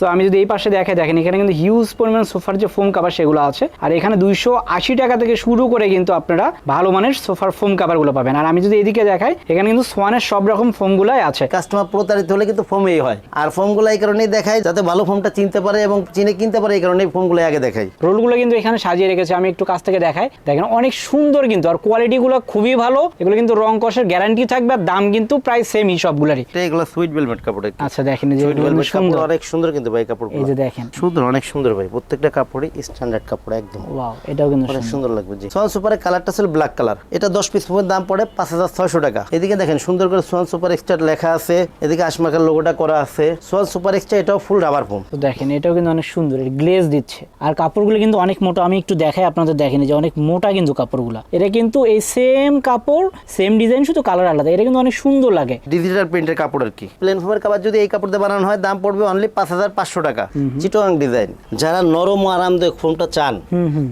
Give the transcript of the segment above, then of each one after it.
তো আমি যদি এই পাশে দেখে দেখেন এখানে কিন্তু হিউজ পরিমাণ সোফার যে ফোম কাভার সেগুলো আছে আর এখানে দুইশো আশি টাকা থেকে শুরু করে কিন্তু আপনারা ভালো মানের সোফার ফোম কাভারগুলো পাবেন। আর আমি যদি এদিকে দেখাই এখানে কিন্তু সোয়ানের সব রকম ফোমগুলাই আছে। কাস্টমার প্রতারিত হলে কিন্তু ফোমেই হয়। আর ফোমগুলো এই কারণেই দেখায় যাতে ভালো ফোমটা চিনতে পারে এবং চিনে কিনতে পারে এই কারণেই ফোমগুলো আগে দেখাই। রোলগুলো কিন্তু এখানে সাজিয়ে রেখেছে আমি একটু কাছ থেকে দেখাই। দেখেন অনেক সুন্দর কিন্তু আর কোয়ালিটিগুলো খুবই ভালো। এগুলো কিন্তু রং কষের গ্যারান্টি থাকবে আর দাম কিন্তু প্রায় সেমই সবগুলারই। এগুলো সুইট ভেলভেট কাপড় আচ্ছা দেখেন এই যে সুইট এগুলো কাপড় অনেক সুন্দর কিন্তু ভাই কাপড় এই যে দেখেন। সুন্দর অনেক সুন্দর ভাই। প্রত্যেকটা কাপড়ই স্ট্যান্ডার্ড কাপড় একদম। ওয়াও এটাও কিন্তু অনেক সুন্দর। লাগবে জি। সোয়ান সুপারের কালারটা ছিল ব্ল্যাক কালার এটা দশ পিস ফোমের দাম পড়ে পাঁচ হাজার ছয়শো টাকা। এদিকে দেখেন সুন্দর করে সোয়ান সুপার এক্সট্রা লেখা আছে। এদিকে আশমাকার লোগোটা করা আছে। সোয়ান সুপার এক্সট্রা এটাও ফুল রাবার ফোম তো দেখেন এটাও কিন্তু অনেক সুন্দর। গ্লেজ দিচ্ছে। আর কাপড়গুলো কিন্তু অনেক মোটা। আমি একটু দেখাই আপনাদের দেখেন যে অনেক মোটা কিন্তু কাপড়গুলো। এটা কিন্তু এই সেম কাপড় সেম ডিজাইন শুধু কালার আলাদা। এটা কিন্তু অনেক সুন্দর লাগে। ডিজিটাল প্রিন্টের কাপড় আর কি। প্লেন ফোমের কাপড় যদি এই কাপড় দিয়ে বানানো হয় দাম পড়বে অনলি পাঁচ হাজার পাঁচশো টাকা। চিটোয়াং ডিজাইন। যারা নরম আরামদায়ক ফোমটা চান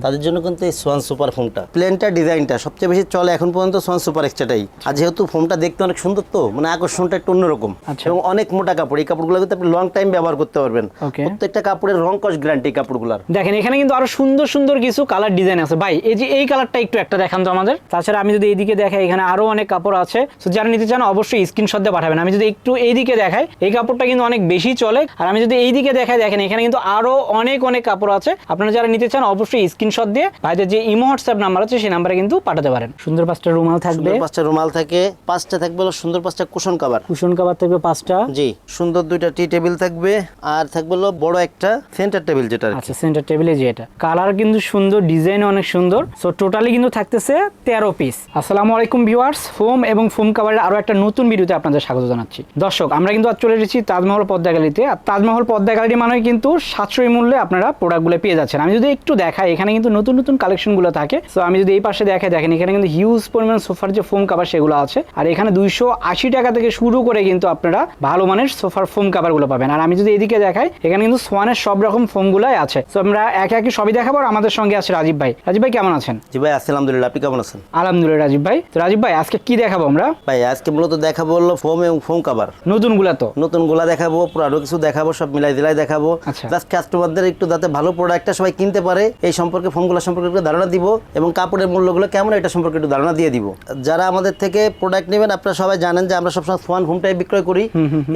তাদের জন্য কিন্তু এই সোয়ান সুপার ফোমটা প্লেনটা ডিজাইনটা সবচেয়ে বেশি চলে এখন পর্যন্ত সোয়ান সুপার এক্সট্রাটাই আর যেহেতু ফোমটা দেখতে অনেক সুন্দর তো মানে আকর্ষণটা একটু অন্যরকম। আচ্ছা। এবং অনেক মোটা কাপড় এই কাপড়গুলো কিন্তু আপনি লং টাইম ব্যবহার করতে পারবেন। প্রত্যেকটা কাপড়ের রং কস গ্যারান্টি এই কাপড়গুলোর। দেখেন এখানে কিন্তু আরও সুন্দর সুন্দর কিছু কালার ডিজাইন আছে। ভাই এই যে এই কালারটা একটু একটা দেখান তো আমাদের। তাছাড়া আমি যদি এইদিকে দেখাই এখানে আরও অনেক কাপড় আছে। তো যারা নিতে চান অবশ্যই স্ক্রিনশট দিয়ে পাঠাবেন। আমি যদি একটু এইদিকে দেখাই এই কাপড়টা কিন্তু অনেক বেশি চলে। আর আমি যদি এইদিকে দেখাই দেখেন এখানে কিন্তু আরও অনেক অনেক কাপড় আছে। আপনারা যারা নিতে চান অবশ্যই স্ক্রিনশট দিয়ে ভাইদের যে ইমো হোয়াটসঅ্যাপ নাম্বার আছে সেই নাম্বারে কিন্তু পাঠাতে পারেন। সুন্দর পাঁচটা রুমাল থাকবে। পাঁচটা রুমাল থাকে। পাঁচটা থাকবে সুন্দর পাঁচটা কুশন কাভার কুশন কাবার থাকবে পাঁচটা। জি সুন্দর দুইটা টি টেবিল থাকবে। আর থাকবে বড় একটা সেন্টার টেবিল যেটা আচ্ছা সেন্টার টেবিলে যে এটা। কালার কিন্তু সুন্দর ডিজাইন অনেক সুন্দর। সো টোটালি কিন্তু থাকতেছে তেরো পিস আসসালামু আলাইকুম ভিউয়ার্স ফোম এবং ফোম কাভারের আরও একটা নতুন ভিডিওতে আপনাদের স্বাগত জানাচ্ছি। দর্শক আমরা কিন্তু আজ চলে এসেছি তাজমহল পদ্মা গ্যালারিতে আর তাজমহল পদ্মা গ্যালারি মানে কিন্তু সাশ্রয়ী মূল্যে আপনারা প্রোডাক্টগুলো পেয়ে যাচ্ছেন। আমি যদি একটু দেখাই এখানে কিন্তু নতুন নতুন কালেকশনগুলো থাকে। সো আমি যদি এই পাশে দেখাই দেখেন এখানে কিন্তু হিউজ পরিমাণ সোফার যে ফোম কাভার সেগুলো আছে। আর এখানে দুইশো আশি টাকা থেকে শুরু করে কিন্তু আপনারা ভালো মানের সোফার ফোম কাভারগুলো পাবেন। আর আমি যদি এদিকে দেখাই এখানে কিন্তু সোয়ানের সব রকম ফোমগুলাই আছে। তো আমরা একে একে সবই দেখাবো আর আমাদের সঙ্গে আছে রাজীব ভাই। রাজীব ভাই কেমন আছেন? জি ভাই আলহামদুলিল্লাহ আপনি কেমন আছেন? আলহামদুলিল্লাহ রাজীব ভাই। তো রাজীব ভাই আজকে কি দেখাবো আমরা? ভাই আজকে মূলত দেখাবো হলো ফোম এবং ফোম কাভার নতুনগুলা তো। নতুনগুলা দেখাবো পুরানো কিছু দেখাবো সব মিলাই দিলাই দেখাবো। আচ্ছা। জাস্ট কাস্টমারদের একটু যাতে ভালো প্রোডাক্টটা সবাই কিনতে পারে এই সম্পর্কে ফোনগুলো সম্পর্কে একটু ধারণা দিব এবং কাপড়ের মূল্যগুলো কেমন এটা সম্পর্কে একটু ধারণা দিয়ে দিব। যারা আমাদের থেকে প্রোডাক্ট নেবেন আপনারা সবাই জানেন যে আমরা সবসময় সোয়ান ফোনটাই বিক্রয় করি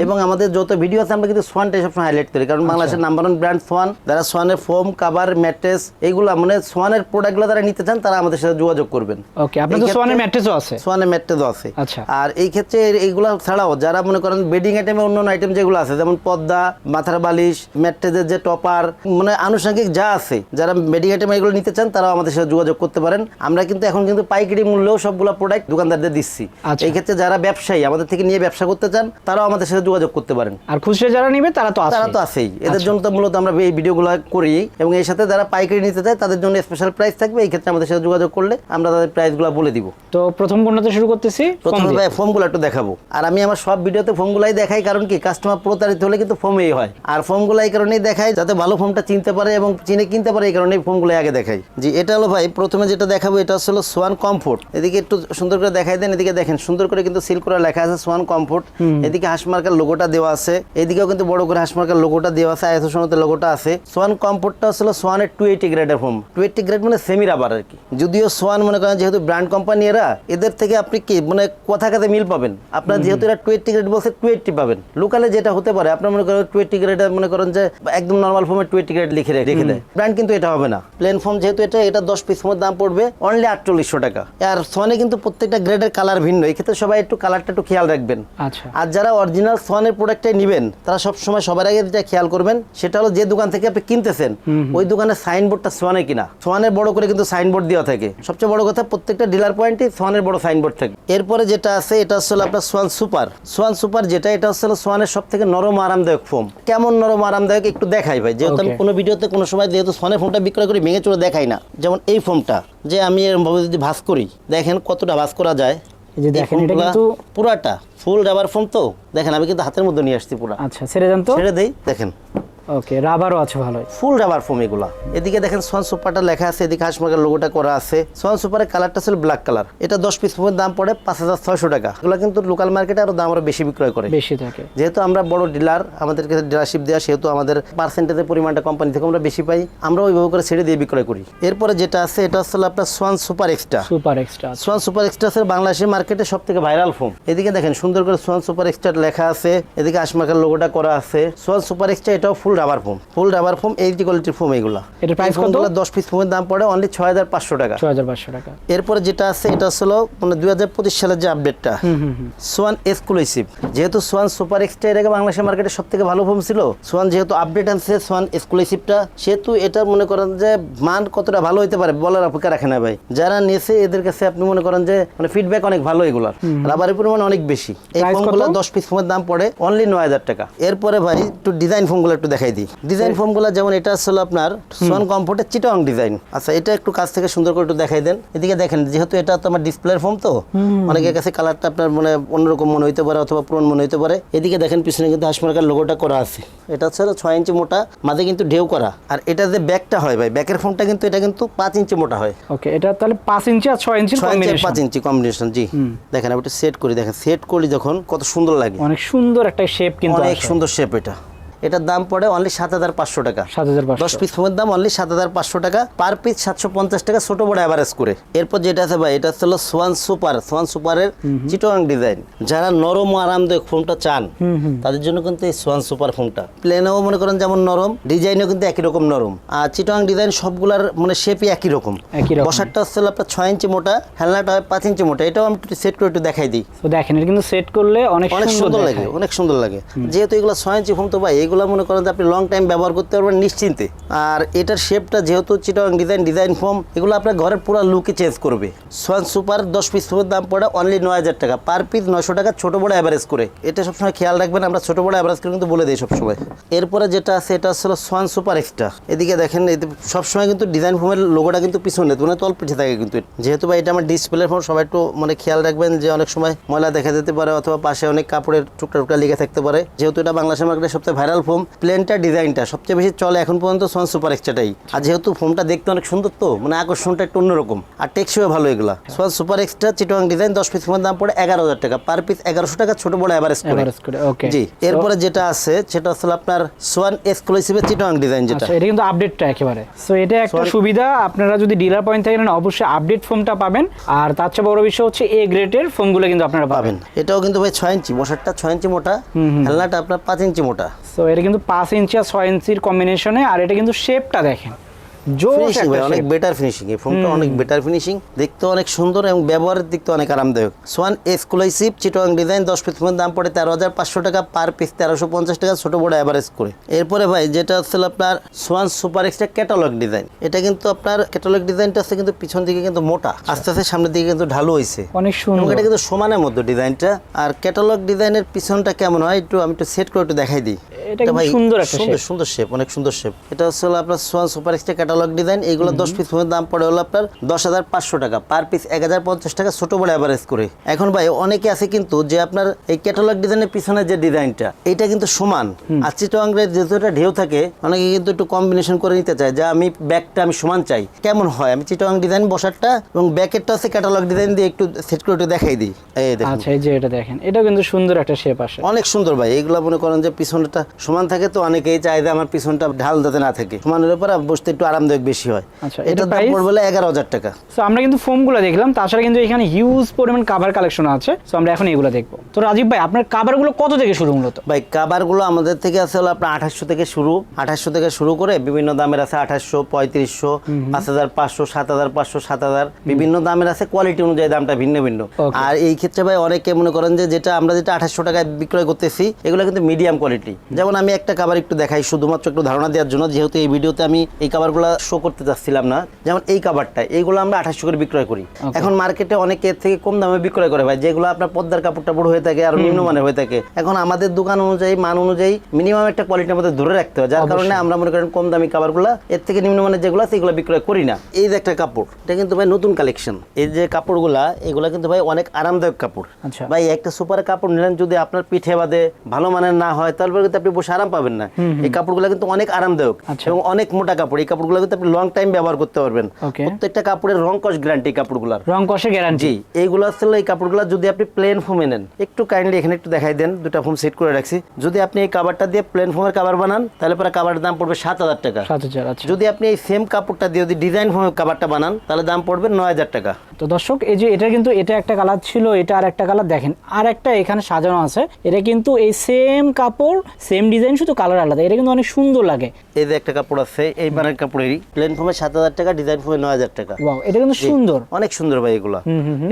এবং আমাদের যত ভিডিও আছে আমরা কিন্তু সোয়ানটাই সবসময় হাইলাইট করি। আচ্ছা। কারণ বাংলাদেশের নাম্বার ওয়ান ব্র্যান্ড সোয়ান যারা সোয়ানের ফোম কাভার ম্যাট্রেস এইগুলো মানে সোয়ানের প্রোডাক্টগুলো যারা নিতে চান তারা আমাদের সাথে যোগাযোগ করবেন। ওকে তো সোয়ানের ম্যাট্রেসও আছে? সোয়ানের ম্যাট্রেসও আছে। আচ্ছা। আর এই ক্ষেত্রে এইগুলো ছাড়াও যারা মনে করেন বেডিং আইটেমে অন্য আইটেম যেগুলো আছে যেমন পদ্মা মাথার বালিশ ম্যাট্রেসের যে টপার মানে আনুষঙ্গিক যা আছে যারা বেডিং আইটেম এগুলো নিতে চান তারাও আমাদের সাথে যোগাযোগ করতে পারেন। আমরা কিন্তু এখন কিন্তু পাইকারি মূল্যেও সবগুলো প্রোডাক্ট দোকানদারদের দিচ্ছি। আচ্ছা। এই ক্ষেত্রে যারা ব্যবসায়ী আমাদের থেকে নিয়ে ব্যবসা করতে চান তারাও আমাদের সাথে যোগাযোগ করতে পারেন। আর খুচরা যারা নিবে তারা তো তারা তো আছেই। এদের আচ্ছা। জন্য তো মূলত আমরা এই ভিডিওগুলো করি এবং এর সাথে যারা পাইকারি নিতে চায় তাদের জন্য স্পেশাল প্রাইস থাকবে। এই ক্ষেত্রে আমাদের সাথে যোগাযোগ করলে আমরা তাদের প্রাইসগুলো বলে দিব। তো প্রথম কোনটাতে শুরু করতেছি? প্রথমে ফোমগুলো একটু দেখাবো। আর আমি আমার সব ভিডিওতে ফোমগুলাই দেখাই কারণ কি কাস্টমার প্রতারিত হলে কিন্তু ফোমেই হয়। আর ফোমগুলো এই কারণেই দেখাই যাতে ভালো ফোমটা চিনতে পারে এবং চিনে কিনতে পারে এই কারণেই ফোমগুলো আগে দেখাই জি এটা হলো ভাই প্রথমে যেটা দেখাবো এটা হলো সোয়ান কমফোর্ট এদিকে একটু সুন্দর করে দেখাই দেন এদিকে দেখেন সুন্দর করে কিন্তু সিল করে লেখা আছে সোয়ান কমফোর্ট এদিকে হাসমার্কার লোগোটা দেওয়া আছে। এদিকেও কিন্তু বড় করে হাসমার্কার লোগোটা দেওয়া আছে আয়ত সনতের লোগোটা আছে সোয়ান কমফোর্টটা হলো সোয়ানের টু এইটি গ্রেডের ফোম টু এইটি গ্রেড মানে সেমি রাবার আর কি। যদিও সোয়ান মনে করেন যেহেতু ব্র্যান্ড কোম্পানি এরা এদের থেকে আপনি কি মানে কথা কাতে মিল পাবেন। আপনার যেহেতু এরা টু এইটি গ্রেড বলছে টু এইটি পাবেন। লোকালে যেটা হতে পারে আপনার মনে করেন টু এইটি গ্রেড মনে করেন যে একদম নর্মাল ফোমে টু এইটি গ্রেড লিখে রেখে দেয়। ব্র্যান্ড কিন্তু এটা হবে না। প্লেন ফোম যেহেতু এটা এটা দশ পিস ফোমের দাম পড়বে অনলি আটচল্লিশশো টাকা। আর সোয়ানে কিন্তু প্রত্যেকটা গ্রেডের কালার ভিন্ন। এই ক্ষেত্রে সবাই একটু কালারটা একটু খেয়াল রাখবেন। আচ্ছা। আর যারা অরিজিনাল সোয়ানের প্রোডাক্টটাই নেবেন তারা সব সময় সবার আগে যেটা খেয়াল করবেন সেটা হলো যে দোকান থেকে আপনি কিনতেছেন ওই দোকানের সাইনবোর্ডটা সোয়ানে কিনা। সোয়ানের বড় করে কিন্তু সাইনবোর্ড দেওয়া থাকে। সবচেয়ে বড় কথা প্রত্যেকটা ডিলার পয়েন্টে সোয়ানের বড় সাইনবোর্ড থাকে। এরপরে যেটা আছে এটা হচ্ছে আপনার সোয়ান সুপার সোয়ান সুপার যেটা এটা হচ্ছে সোয়ানের সব থেকে নরম আরামদায়ক ফোম কেমন নরম আরামদায়ক একটু দেখাই ভাই। যেহেতু আমি কোনো ভিডিওতে কোনো সময় যেহেতু সনে ফোনটা বিক্রয় করি ভেঙে চলে দেখাই না। যেমন এই ফোনটা যে আমি এরকমভাবে যদি ভাস করি দেখেন কতটা ভাস করা যায়। যে দেখেন এটা কিন্তু পুরাটা ফুল রাবার ফোন তো। দেখেন আমি কিন্তু হাতের মধ্যে নিয়ে আসছি পুরা। আচ্ছা ছেড়ে দেন তো। ছেড়ে দেই দেখেন। ওকে রাবারও আছে ভালোই। ফুল রাবার ফোম এগুলা। এদিকে দেখেন সোয়ান সুপারটা লেখা আছে এদিকে হাঁসমার্কের লোগোটা করা আছে। সোয়ান সুপারের কালারটা ছিল ব্ল্যাক কালার এটা দশ পিস ফোমের দাম পড়ে পাঁচ হাজার ছয়শো টাকা। এগুলো কিন্তু লোকাল মার্কেটে আরও দাম আরও বেশি বিক্রয় করে। বেশি থাকে। যেহেতু আমরা বড় ডিলার আমাদের কাছে ডিলারশিপ দেওয়া সেহেতু আমাদের পার্সেন্টেজের পরিমাণটা কোম্পানি থেকে আমরা বেশি পাই আমরা ওইভাবে করে ছেড়ে দিয়ে বিক্রয় করি। এরপরে যেটা আছে এটা হচ্ছে আপনার Swan super extra super extra Swan super extra বাংলাদেশের মার্কেটে সব থেকে ভাইরাল ফোম এদিকে দেখেন সুন্দর করে সোয়ান সুপার এক্সট্রা লেখা আছে এদিকে আশমাকার লোগোটা করা আছে। সোয়ান সুপার এক্সট্রা এটাও full rubber foam full rubber foam HD কোয়ালিটির ফোম এগুলা। এটার price কত? দশ পিস ফোমের দাম পড়ে অনলি ছয় হাজার পাঁচশো টাকা। ছয় হাজার পাঁচশো টাকা। এরপরে যেটা আছে এটা হলো মানে দুই হাজার পঁচিশ সালের যে আপডেটটা সোয়ান এক্সক্লুসিভ যেহেতু সোয়ান সুপার এর আগে বাংলাদেশের মার্কেটে সব থেকে ভালো ফোন ছিল সোয়ান যেহেতু আপডেট আনছে সোয়ান এক্সক্লুসিভটা সেহেতু এটা মনে করেন যে মান কতটা ভালো হতে পারে বলার অপেক্ষা রাখে না ভাই। যারা নিয়েছে এদের কাছে আপনি মনে করেন যে মানে ফিডব্যাক অনেক ভালো এগুলার। রাবারের পরিমাণ অনেক বেশি। এই কত? দশ পিস ফোনের দাম পড়ে অনলি নয় হাজার টাকা। এরপরে ভাই একটু ডিজাইন ফোনগুলো একটু দেখাই দিই। ডিজাইন ফোনগুলো যেমন এটা আসলে আপনার সোয়ান কমফোর্টের চিটং ডিজাইন আচ্ছা এটা একটু কাছ থেকে সুন্দর করে একটু দেখাই দেন। এদিকে দেখেন যেহেতু এটা তো আমার ডিসপ্লের ফর্ম তো অনেকের কাছে কালারটা আপনার মানে অন্যরকম মনে হইতে পারে অথবা পুরন মনে হইতে পারে। এদিকে দেখেন পিছনে কিন্তু হাসমার্কার লোগোটা করা আছে। এটা হচ্ছে ছয় ইঞ্চি মোটা মাঝে কিন্তু ঢেউ করা। আর এটা যে ব্যাকটা হয় ভাই ব্যাকের ফর্মটা কিন্তু এটা কিন্তু পাঁচ ইঞ্চি মোটা হয়। ওকে এটা তাহলে পাঁচ ইঞ্চি আর ছয় ইঞ্চি কম্বিনেশন পাঁচ ইঞ্চি কম্বিনেশন জি। দেখেন আমি সেট করি দেখেন সেট করি যখন কত সুন্দর লাগে। অনেক সুন্দর একটা শেপ কিন্তু অনেক সুন্দর শেপ এটা। এটার দাম পড়ে অনলি সাত হাজার পাঁচশো টাকা। সাত হাজার দশ পিস ফোনের দাম অনলি সাত হাজার পাঁচশো টাকা। পার পিস সাতশো পঞ্চাশ টাকা ছোট বড় অ্যাভারেজ করে। এরপর যেটা আছে ভাই এটা হলো সোয়ান সুপার সোয়ান সুপারের চিটোয়াং ডিজাইন যারা নরম আরামদায়ক ফোনটা চান তাদের জন্য কিন্তু এই সোয়ান সুপার ফোনটা প্লেনেও মনে করেন যেমন নরম ডিজাইনও কিন্তু একই রকম নরম। আর চিটোয়াং ডিজাইন সবগুলার মানে শেপই একই রকম। বসারটা হচ্ছে আপনার ছয় ইঞ্চি মোটা হেলনাটা হয় পাঁচ ইঞ্চি মোটা। এটাও আমি সেট করে একটু দেখাই দিই। দেখেন কিন্তু সেট করলে অনেক অনেক সুন্দর লাগে অনেক সুন্দর লাগে। যেহেতু এগুলো ছয় ইঞ্চি ফোন তো ভাই এগুলো মনে করেন যে আপনি লং টাইম ব্যবহার করতে পারবেন নিশ্চিন্তে। আর এটার শেপটা যেহেতু চিটং ডিজাইন ডিজাইন ফর্ম এগুলো আপনার ঘরের পুরো লুকে চেঞ্জ করবে। সোয়ান সুপার দশ পিস দাম পড়ে অনলি নয় হাজার টাকা। পার পিস নয়শো টাকা, ছোট বড় অ্যাভারেজ করে। এটা সবসময় খেয়াল রাখবেন, আমরা ছোট বড় অ্যাভারেজ করে কিন্তু বলে দিই সবসময়। এরপরে যেটা আছে, এটা হচ্ছে সোয়ান সুপার এক্সট্রা এদিকে দেখেন সবসময় কিন্তু ডিজাইন ফর্মের লোগোটা কিন্তু পিছনে মানে তল পিছিয়ে থাকে কিন্তু যেহেতু বা এটা আমার ডিসপ্লে ফোন সবাই একটু মানে খেয়াল রাখবেন যে অনেক সময় ময়লা দেখা যেতে পারে অথবা পাশে অনেক কাপড়ের টুকরা টুকরা লেগে থাকতে পারে। যেহেতু এটা বাংলাদেশের মার্কেটে সবচেয়ে ভাইরাল ফোম প্লেনটা ডিজাইনটা সবচেয়ে বেশি চলে এখন পর্যন্ত সোয়ান সুপার এক্সট্রাটাই আর যেহেতু ফোমটা দেখতে অনেক সুন্দর তো মানে আকর্ষণটা একটু অন্যরকম। আর টেকসইও ভালো এগুলা। সোয়ান সুপার এক্সট্রা চিটোয়াং ডিজাইন দশ পিস ফোনের দাম পড়ে এগারো হাজার টাকা। পার পিস এগারোশো টাকা ছোট বড় অ্যাভারেজ করে। জি এরপরে যেটা আছে সেটা হচ্ছে আপনার সোয়ান এক্সক্লুসিভের চিটোয়াং ডিজাইন যেটা। আচ্ছা এটা কিন্তু আপডেটটা একেবারে। সো এটা একটা সুবিধা আপনারা যদি ডিলার পয়েন্ট থেকে নেন অবশ্যই আপডেট ফোনটা পাবেন। আর তার চেয়ে বড় বিষয় হচ্ছে এ গ্রেডের ফোনগুলো কিন্তু আপনারা পাবেন। পাবেন। এটাও কিন্তু ভাই ছয় ইঞ্চি বসারটা ছয় ইঞ্চি মোটা হেলনাটা আপনার পাঁচ ইঞ্চি মোটা। সো এটা কিন্তু পাঁচ ইঞ্চি আর ছয় ইঞ্চির কম্বিনেশনে আর এটা কিন্তু শেপটা দেখেন। অনেক বেটার ফিনিশিং এই ফোনটা অনেক বেটার ফিনিশিং দেখতে অনেক সুন্দর এবং ব্যবহারের দিক থেকে অনেক আরামদায়ক। সোয়ান এক্সক্লুসিভ চিটোয়াং ডিজাইন দশ পিস ফোনের দাম পড়ে তেরো হাজার পাঁচশো টাকা পার পিস তেরোশো পঞ্চাশ টাকা ছোট বড় অ্যাভারেজ করে। এরপরে ভাই যেটা হচ্ছে আপনার Swan super extra catalogue design এটা কিন্তু আপনার ক্যাটালগ ডিজাইনটা আছে কিন্তু পিছন দিকে কিন্তু মোটা আস্তে আস্তে সামনের দিকে কিন্তু ঢালু হয়েছে অনেক সুন্দর। এটা কিন্তু সমানের মধ্যে ডিজাইনটা আর ক্যাটালগ ডিজাইনের পিছনটা কেমন হয় একটু আমি একটু সেট করে একটু দেখাই দিই। এটা কিন্তু সুন্দর একটা সুন্দর সুন্দর শেপ অনেক সুন্দর শেপ এটা হচ্ছে হলো আপনার Swan super extra catalogue design এইগুলো দশ পিস ফোনের দাম পড়ে হলো আপনার দশ হাজার পাঁচশো টাকা। পার পিস এক হাজার পঞ্চাশ টাকা ছোট বড় অ্যাভারেজ করে। এখন ভাই অনেকে আছে কিন্তু যে আপনার এই ক্যাটালগ ডিজাইনের পিছনে যে ডিজাইনটা এটা কিন্তু সমান। আর চিটোয়াংরের যেহেতু এটা ঢেউ থাকে অনেকে কিন্তু একটু কম্বিনেশন করে নিতে চায় যে আমি ব্যাকটা আমি সমান চাই। কেমন হয়? আমি চিটোয়াং ডিজাইন বসারটা এবং ব্যাকেরটা আছে ক্যাটালগ ডিজাইন দিয়ে একটু সেট করে একটু দেখাই দিই। এই দেখুন। আচ্ছা এই যে এটা দেখেন এটাও কিন্তু সুন্দর একটা শেপ আসে। অনেক সুন্দর ভাই এগুলো মনে করেন যে পিছনটা সমান থাকে তো অনেকেই চায় যে আমার পিছনটা ঢাল যাতে না থাকে। সমানের উপর বসতে একটু আরামদায়ক বেশি হয়। আচ্ছা, এটা দাম? পড়বে এগারো হাজার টাকা। সো আমরা কিন্তু ফোমগুলো দেখলাম তাছাড়া কিন্তু এখানে হিউজ পরিমাণ কাভার কালেকশন আছে। সো আমরা এখন এগুলো দেখব। তো রাজীব ভাই আপনার কাভারগুলো কত থেকে শুরু মূলত? ভাই কাবারগুলো আমাদের থেকে আছে হলো আপনার আঠাশশো থেকে শুরু। আঠাশশো থেকে শুরু করে বিভিন্ন দামের আছে আঠাশশো পঁয়ত্রিশশো পাঁচ হাজার পাঁচশো সাত হাজার পাঁচশো সাত হাজার। বিভিন্ন দামের আছে কোয়ালিটি অনুযায়ী দামটা ভিন্ন ভিন্ন। আর এই ক্ষেত্রে ভাই অনেকে মনে করেন যে যেটা আমরা যেটা আঠাশশো টাকায় বিক্রয় করতেছি এগুলো কিন্তু মিডিয়াম কোয়ালিটি যেমন আমি একটা কাবার একটু দেখাই শুধুমাত্র একটু ধারণা দেওয়ার জন্য যেহেতু এই ভিডিওতে আমি এই কাবারগুলো শো করতে চাচ্ছিলাম না। যেমন এই কাবারটা এইগুলো আমরা আঠাশশো করে বিক্রয় করি। এখন মার্কেটে অনেকে এর থেকে কম দামে বিক্রয় করে ভাই যেগুলো আপনার পদ্মার কাপড়টা বড় হয়ে থাকে আর নিম্নমানের হয়ে থাকে। এখন আমাদের দোকান অনুযায়ী মান অনুযায়ী মিনিমাম একটা কোয়ালিটি আমাদের ধরে রাখতে হয় যার কারণে আমরা মনে করেন কম দামি কাপড়গুলো এর থেকে নিম্নমানের যেগুলো আছে এগুলো বিক্রয় করি না। এই যে একটা কাপড় এটা কিন্তু ভাই নতুন কালেকশন এই যে কাপড়গুলা এগুলো কিন্তু ভাই অনেক আরামদায়ক কাপড়। আচ্ছা। ভাই একটা সুপার কাপড় নিলেন যদি আপনার পিঠে বাদে ভালো মানের না হয় তারপরে কিন্তু আপনি বসে আরাম পাবেন না। এই কাপড়গুলো কিন্তু অনেক আরামদায়ক আচ্ছা। এবং অনেক মোটা কাপড়। এই কাপড়গুলো কিন্তু আপনি লং টাইম ব্যবহার করতে পারবেন। প্রত্যেকটা কাপড়ের রং কস গ্যারান্টি কাপড়গুলার। রং কষে গ্যারান্টি এইগুলো আসলে এই কাপড়গুলো যদি আপনি প্লেন ফোমে নেন একটু কাইন্ডলি এখানে একটু দেখাই দেন দুটা ফোম সেট করে রাখছি। যদি আপনি এই কাভারটা দিয়ে প্লেন ফোমের কাভার বানান তাহলে পরে কাভারের দাম পড়বে সাত হাজার টাকা। আচ্ছা। যদি আপনি এই সেম কাপড়টা দিয়ে যদি ডিজাইন ফোমের কাভারটা বানান তাহলে দাম পড়বে নয় হাজার টাকা। তো দর্শক এই যে এটা কিন্তু এটা একটা কালার ছিল এটা আর একটা কালার দেখেন আর একটা এখানে সাজানো আছে। এটা কিন্তু এই সেম কাপড় সেম ডিজাইন শুধু কালার আলাদা। এটা কিন্তু অনেক সুন্দর লাগে। এই যে একটা কাপড় আছে এই মানের কাপড়েরই। প্লেন ফোমে সাত হাজার টাকা ডিজাইন ফোমে নয় হাজার টাকা। ওয়াও এটা কিন্তু সুন্দর। অনেক সুন্দর ভাই এগুলো।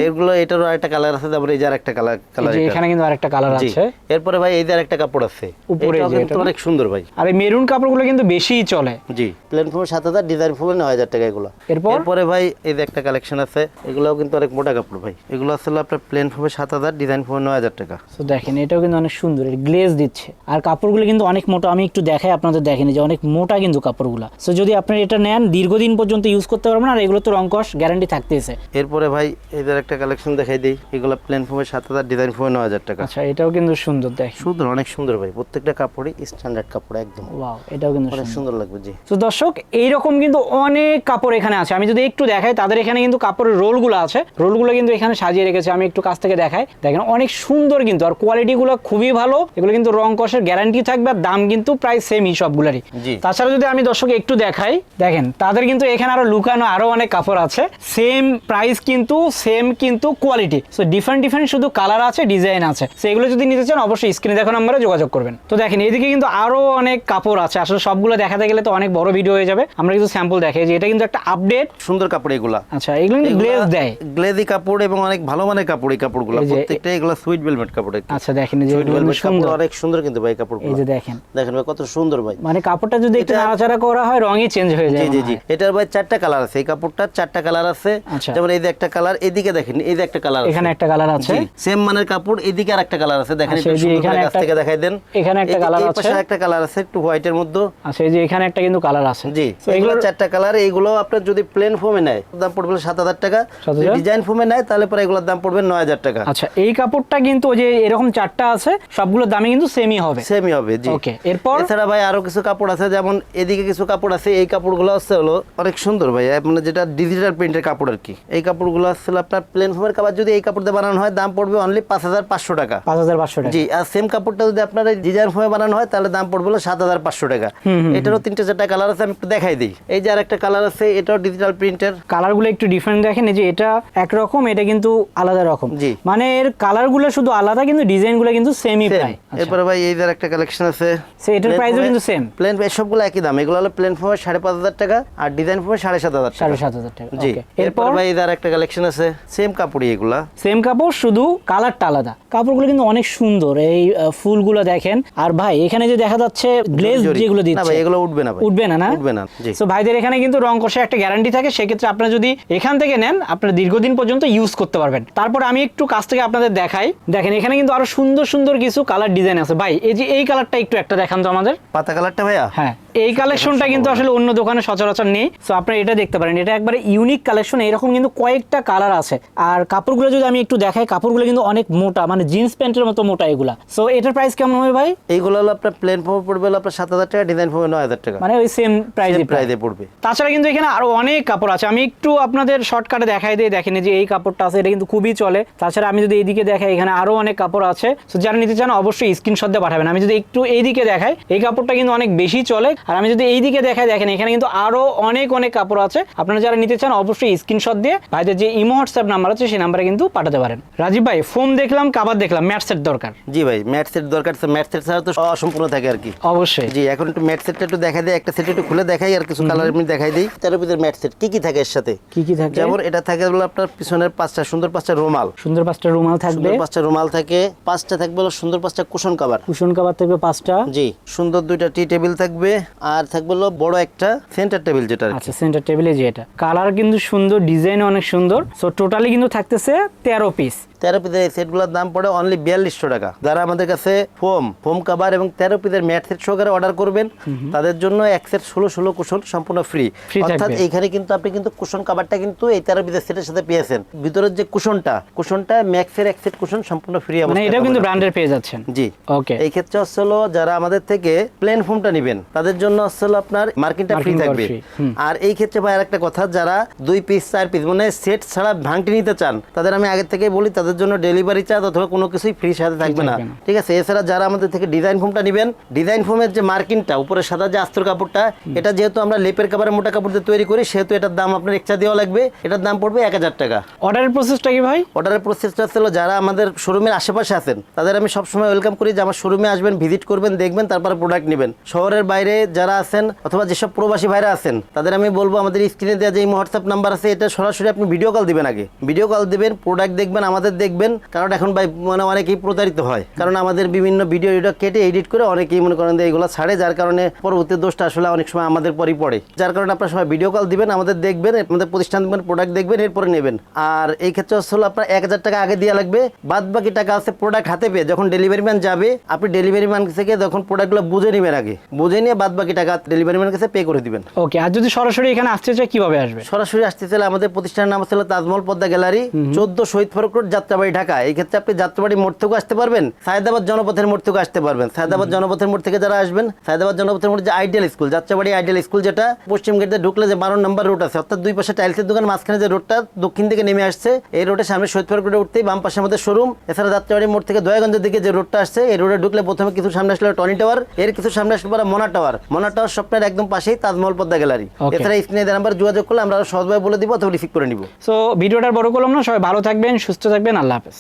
এগুলো এটারও একটা কালার আছে তারপরে এই যে আরেকটা কালার কালার এখানে কিন্তু আরেকটা কালার আছে। এরপরে ভাই এই যে আরেকটা কাপড় আছে। উপরে কিন্তু অনেক সুন্দর ভাই। আর এই মেরুন কাপড়গুলো কিন্তু বেশিই চলে। জি প্লেন ফোমে সাত হাজার ডিজাইন ফোমে নয় হাজার টাকা এগুলো। এরপর? এরপরে ভাই এই যে একটা কালেকশন আছে এগুলোও কিন্তু অনেক মোটা কাপড় ভাই। এগুলো আসলে আপনার প্লেন ফোমে সাত হাজার ডিজাইন ফোমে নয় হাজার টাকা। তো দেখেন এটাও কিন্তু অনেক সুন্দর গ্লেজ দিচ্ছে। আর কাপড়গুলো কিন্তু অনেক মোটা আমি একটু দেখাই আপনাদের দেখেন যে অনেক মোটা কিন্তু কাপড়গুলো। সো যদি আপনারা এটা নেন দীর্ঘদিন পর্যন্ত ইউজ করতে পারবেন আর এগুলো তো রংকশ গ্যারান্টি থাকতেছে। এরপরে ভাই এদের একটা কালেকশন দেখাই দিই। এগুলো প্লেন ফোমে সাত হাজার ডিজাইন ফোমে নয় হাজার টাকা। আচ্ছা এটাও কিন্তু সুন্দর দেখেন। সুন্দর অনেক সুন্দর ভাই। প্রত্যেকটা কাপড়ই স্ট্যান্ডার্ড কাপড় একদম। ওয়াও এটাও কিন্তু অনেক সুন্দর। লাগবে জি। তো দর্শক এইরকম কিন্তু অনেক কাপড় এখানে আছে। আমি যদি একটু দেখাই তাদের এখানে কিন্তু কাপড়ের রোলগুলো আছে। রোলগুলো কিন্তু এখানে সাজিয়ে রেখেছে আমি একটু কাছ থেকে দেখাই। দেখেন অনেক সুন্দর কিন্তু আর কোয়ালিটিগুলো খুবই ভালো। এগুলো কিন্তু রং কষের গ্যারান্টি থাকবে আর দাম কিন্তু প্রায় সেমই সবগুলারই। তাছাড়া যদি আমি দর্শক একটু দেখাই দেখেন তাদের কিন্তু এখানে আরও লুকানো আরও অনেক কাপড় আছে। সেম প্রাইস কিন্তু সেম কিন্তু কোয়ালিটি সো ডিফারেন্ট ডিফারেন্ট শুধু কালার আছে ডিজাইন আছে। সো এগুলো যদি নিতে চান অবশ্যই স্ক্রিনে দেখো নাম্বারে যোগাযোগ করবেন। তো দেখেন এদিকে কিন্তু আরও অনেক কাপড় আছে। আসলে সবগুলো দেখাতে গেলে তো অনেক বড় ভিডিও হয়ে যাবে। আমরা কিন্তু স্যাম্পল দেখাই যে এটা কিন্তু একটা আপডেট সুন্দর কাপড় এগুলো। আচ্ছা এগুলো কিন্তু গ্লেজ দেয়? গ্লেজি কাপড় এবং অনেক ভালো মানের কাপড় এই কাপড়গুলো। প্রত্যেকটা এগুলো সুইট ভেলভেট কাপড় আচ্ছা দেখেন এই যে ভেলভেট কাপড় সুন্দর অনেক সুন্দর কিন্তু ভাই কাপড়গুলো। এই যে দেখেন। দেখেন ভাই কত সুন্দর ভাই। মানে কাপড়টা যদি একটু নাড়াচাড়া করা হয় রঙই চেঞ্জ হয়ে যায় জি জি জি। এটার ভাই চারটা কালার আছে এই কাপড়টার চারটা কালার আছে। আচ্ছা। যেমন এই যে একটা কালার এদিকে দেখেন এই যে একটা কালার আছে। এখানে একটা কালার আছে। সেম মানের কাপড় এদিকে আর একটা কালার আছে। দেখেন আচ্ছা, এখানে একটা- থেকে দেখাই দেন। এখানে একটা কালার আছে। পাশে একটা কালার আছে একটু হোয়াইটের মধ্যে। আচ্ছা এই যে এখানে একটা কিন্তু কালার আছে। জি এগুলো চারটা কালার এইগুলো আপনার যদি প্লেন ফোমে নেয় দাম পড়বে সাত হাজার টাকা। 7,000 ডিজাইন ফোমে নেয় তাহলে পরে এগুলোর দাম পড়বে নয় হাজার টাকা। আচ্ছা এই কাপড়টা কিন্তু ওই যে এরকম চারটা আছে সবগুলোর দামই কিন্তু সেমই হবে। সেমই হবে জি। ওকে এরপর? এছাড়া ভাই আরও কিছু কাপড় আছে যেমন এদিকে কিছু কাপড় আছে এই কাপড়গুলো হচ্ছে হলো অনেক সুন্দর ভাই মানে যেটা ডিজিটাল প্রিন্টের কাপড় আর কি। এই কাপড়গুলো আসলে আপনার প্লেন ফোমের কাপড় যদি এই কাপড় দিয়ে বানানো হয় দাম পড়বে অনলি পাঁচ হাজার পাঁচশো টাকা। পাঁচ হাজার পাঁচশো টাকা। জি আর সেম কাপড়টা যদি আপনার ডিজাইন ফোমে বানানো হয় তাহলে দাম পড়বে হলো সাত হাজার পাঁচশো টাকা। এটারও তিনটে চারটা কালার আছে আমি একটু দেখাই দিই। এই যে আরেকটা কালার আছে এটাও ডিজিটাল প্রিন্টের কালারগুলো একটু ডিফারেন্ট দেখেন এই যে এটা একরকম এটা কিন্তু আলাদা রকম। মানে এর কালারগুলো শুধু আলাদা কিন্তু ডিজাইনগুলো কিন্তু সেমই প্রায়। আচ্ছা। এরপরে ভাই এই যে আরেকটা কালেকশন আছে। So, এটার price ও কিন্তু same? প্লেন সবগুলো একই দাম। এগুলো হলো প্লেন ফোমে সাড়ে পাঁচ হাজার টাকা আর ডিজাইন ফোমে সাড়ে সাত হাজার টাকা। সাড়ে সাত হাজার টাকা জি। এরপর ভাই এদের একটা কালেকশন আছে। সেম কাপড়ই এগুলা। সেম কাপড় শুধু কালারটা আলাদা। কাপড়গুলো কিন্তু অনেক সুন্দর। এই ফুলগুলো দেখেন। আর ভাই এখানে যে দেখা যাচ্ছে গ্লেজ। যেগুলো না দিচ্ছে। ভাই এগুলো উঠবে না ভাই। উঠবে না না? উঠবে না সো ভাইদের এখানে কিন্তু রং কষে একটা গ্যারান্টি থাকে। সেক্ষেত্রে আপনারা যদি এখান থেকে নেন আপনারা দীর্ঘদিন পর্যন্ত ইউজ করতে পারবেন। তারপর আমি একটু কাছ থেকে আপনাদের দেখাই। দেখেন এখানে কিন্তু আরও সুন্দর সুন্দর কিছু কালার ডিজাইন আছে। ভাই এই যে এই কালারটা একটু একটা দেখান তো আমাদের। পাতা কালারটা ভাইয়া? হ্যাঁ। এই কালেকশনটা কিন্তু আসলে অন্য দোকানে সচরাচর নেই। সো আপনারা এটা দেখতে পারেন। এটা একবারে ইউনিক কালেকশন এরকম কিন্তু কয়েকটা কালার আছে। আর কাপড়গুলো যদি আমি একটু দেখাই কাপড়গুলো কিন্তু অনেক মোটা মানে জিন্স প্যান্টের মতো মোটা এগুলা। সো এটার প্রাইস কেমন হবে ভাই? এইগুলো হলো আপনার প্লেন ফোমে পড়বে হলো আপনার সাত হাজার টাকা ডিজাইন ফোমে নয় হাজার টাকা। মানে ওই সেম প্রাইসই প্রায় প্রাইজে পড়বে। তাছাড়া কিন্তু এখানে আরও অনেক কাপড় আছে। আমি একটু আপনাদের শর্টকাটে দেখাই দিয়ে দেখেন যে এই কাপড়টা আছে এটা কিন্তু খুবই চলে। তাছাড়া আমি যদি এইদিকে দেখাই এখানে আরও অনেক কাপড় আছে। তো যারা নিতে চান অবশ্যই স্ক্রিনশট দিয়ে পাঠাবেন। আমি যদি একটু এইদিকে দেখাই এই কাপড়টা কিন্তু অনেক বেশি চলে। আর আমি যদি এইদিকে দেখাই দেখেন এখানে কিন্তু আরও অনেক অনেক কাপড় আছে। আপনারা যারা নিতে চান অবশ্যই স্ক্রিনশট দিয়ে ভাইদের যে ইমো হোয়াটসঅ্যাপ নাম্বার আছে সেই নাম্বারে কিন্তু পাঠাতে পারেন। রাজীব ভাই ফোম দেখলাম কাবার দেখলাম ম্যাট সেট দরকার। জি ভাই ম্যাট সেট দরকার ম্যাট সেট ছাড়া তো অসম্পূর্ণ থাকে আর কি। অবশ্যই। জি এখন একটু ম্যাট সেটটা একটু দেখা দেয় একটা সেট একটু খুলে দেখাই আর কিছু কালার এমনি দেখাই দিই। তার ভিতরে ম্যাট সেট কি কি থাকে এর সাথে? কি কি থাকে? যেমন এটা থাকে হলো আপনার পিছনের পাঁচটা সুন্দর পাঁচটা রুমাল। সুন্দর পাঁচটা রুমাল থাকবে। সুন্দর পাঁচটা রুমাল থাকে পাঁচটা থাকবে হলো সুন্দর পাঁচটা কুশন কাভার কুশন কাবার থাকবে পাঁচটা। জি সুন্দর দুইটা টি টেবিল থাকবে। আর থাকবে হলো বড় একটা সেন্টার টেবিল যেটা আচ্ছা সেন্টার টেবিলে যে এটা। কালার কিন্তু সুন্দর ডিজাইন অনেক সুন্দর। সো টোটালি কিন্তু থাকতেছে তেরো পিস তেরো পিসের এই সেটগুলোর দাম পড়ে অনলি বিয়াল্লিশশো টাকা। যারা আমাদের কাছে ফোম ফোম কাভার এবং তেরো পিসের ম্যাট সেট সহকারে অর্ডার করবেন তাদের জন্য এক সেট ষোলো ষোলো কুশন সম্পূর্ণ ফ্রি অর্থাৎ এইখানে কিন্তু আপনি কিন্তু কুশন কাভারটা কিন্তু এই তেরো পিসের সেটের সাথে পেয়েছেন। ভিতরের যে কুশনটা কুশনটা ম্যাক্সের এক সেট কুশন সম্পূর্ণ ফ্রি মানে এটাও কিন্তু ব্র্যান্ডের পেয়ে যাচ্ছেন। জি। ওকে এই ক্ষেত্রে হলো যারা আমাদের থেকে প্লেন ফোমটা নেবেন তাদের জন্য হলো আপনার মার্কিনটা ফ্রি থাকবে। আর এই ক্ষেত্রে ভাই আরেকটা কথা যারা দুই পিস চার পিস মানে সেট ছাড়া ভাঙটি নিতে চান তাদের আমি আগে থেকেই বলি তাদের জন্য ডেলিভারি চার্জ অথবা কোনো কিছুই ফ্রি সাথে থাকবে না। ঠিক আছে এছাড়া যারা আমাদের থেকে ডিজাইন ফোমটা নেবেন ডিজাইন ফোমের যে মার্কিনটা উপরে সাদা যে আস্তর কাপড়টা এটা যেহেতু আমরা লেপের কাপড়ের মোটা কাপড় দিয়ে তৈরি করি সেহেতু এটার দাম আপনার এক্সট্রা দেওয়া লাগবে। এটার দাম পড়বে এক হাজার টাকা। অর্ডারের প্রসেসটা কি ভাই? অর্ডারের প্রসেসটা ছিল যারা আমাদের শোরুমের আশেপাশে আছেন তাদের আমি সবসময় ওয়েলকাম করি যে আমার শোরুমে আসবেন ভিজিট করবেন দেখবেন তারপরে প্রোডাক্ট নেবেন। শহরের বাইরে যারা আছেন অথবা যেসব প্রবাসী ভাইরা আছেন তাদের আমি বলব আমাদের স্ক্রিনে দেওয়া যে হোয়াটসঅ্যাপ নাম্বার আছে এটা সরাসরি আপনি ভিডিও কল দিবেন আগে। ভিডিও কল দিবেন প্রোডাক্ট দেখবেন আমাদের দেখবেন কারণ এখন ভাই মানে অনেকেই প্রতারিত হয়। কারণ আমাদের বিভিন্ন ভিডিও ভিডিও কেটে এডিট করে অনেকেই মনে করেন যে এগুলো ছাড়ে যার কারণে পরবর্তী দোষটা আসলে অনেক সময় আমাদের পরই পড়ে। যার কারণে আপনার সবাই ভিডিও কল দিবেন আমাদের দেখবেন আমাদের প্রতিষ্ঠান দেখবেন প্রোডাক্ট দেখবেন এরপরে নেবেন। আর এই ক্ষেত্রে হলো আপনার এক হাজার টাকা আগে দেওয়া লাগবে বাদ বাকি টাকা আছে প্রোডাক্ট হাতে পেয়ে যখন ডেলিভারি ম্যান যাবে আপনি ডেলিভারি ম্যান থেকে যখন প্রোডাক্টগুলো বুঝে নেবেন আগে। বুঝে নিয়ে বাদ বাকি টাকা ডেলিভারি ম্যান কাছে পে করে দিবেন। ওকে আর যদি সরাসরি এখানে আসতে চাই কীভাবে আসবে? সরাসরি আসতে চাইলে আমাদের প্রতিষ্ঠানের নাম ছিল তাজমহল পদ্মা গ্যালারি চোদ্দ শহীদ ফারুক রোড যাত্রাবাড়ি ঢাকা এই ক্ষেত্রে আপনি যাত্রাবাড়ি মোড় থেকেও আসতে পারবেন। সায়দাবাদ জনপথের মোড় থেকেও আসতে পারবেন। সায়দাবাদ জনপথের মোড় থেকে যারা আসবেন সায়দাবাদ জনপথের মোড় যে ideal school Jatrabari ideal school যেটা পশ্চিম গেটে ঢুকলে যে বারো নম্বর রোড আছে অর্থাৎ দুই পাশে টাইলসের দোকান মাঝখানে যে রোডটা দক্ষিণ থেকে নেমে আসছে এই রোডের সামনে শহীদ ফারুক রোডে উঠতেই বাম পাশে আমাদের শোরুম এছাড়া যাত্রাবাড়ি মোড় থেকে দয়াগঞ্জের দিকে যে রোডটা আসছে এই রোডে ঢুকলে প্রথমে কিছু সামনে আসলে টনি টাওয়ার এর কিছু সামনে আসলে পরে মোনা টাওয়ার মোনা টাওয়ার স্বপ্নের একদম পাশেই তাজমহল পদ্মা গ্যালারি. এছাড়া স্ক্রিনে নাম্বার যোগাযোগ করলে আমরা সহজভাবে বলে দিব অথবা রিসিভ করে নিব। সো ভিডিওটার বড় করলাম না সবাই ভালো থাকবেন সুস্থ থাকবেন আল্লাহ হাফেজ।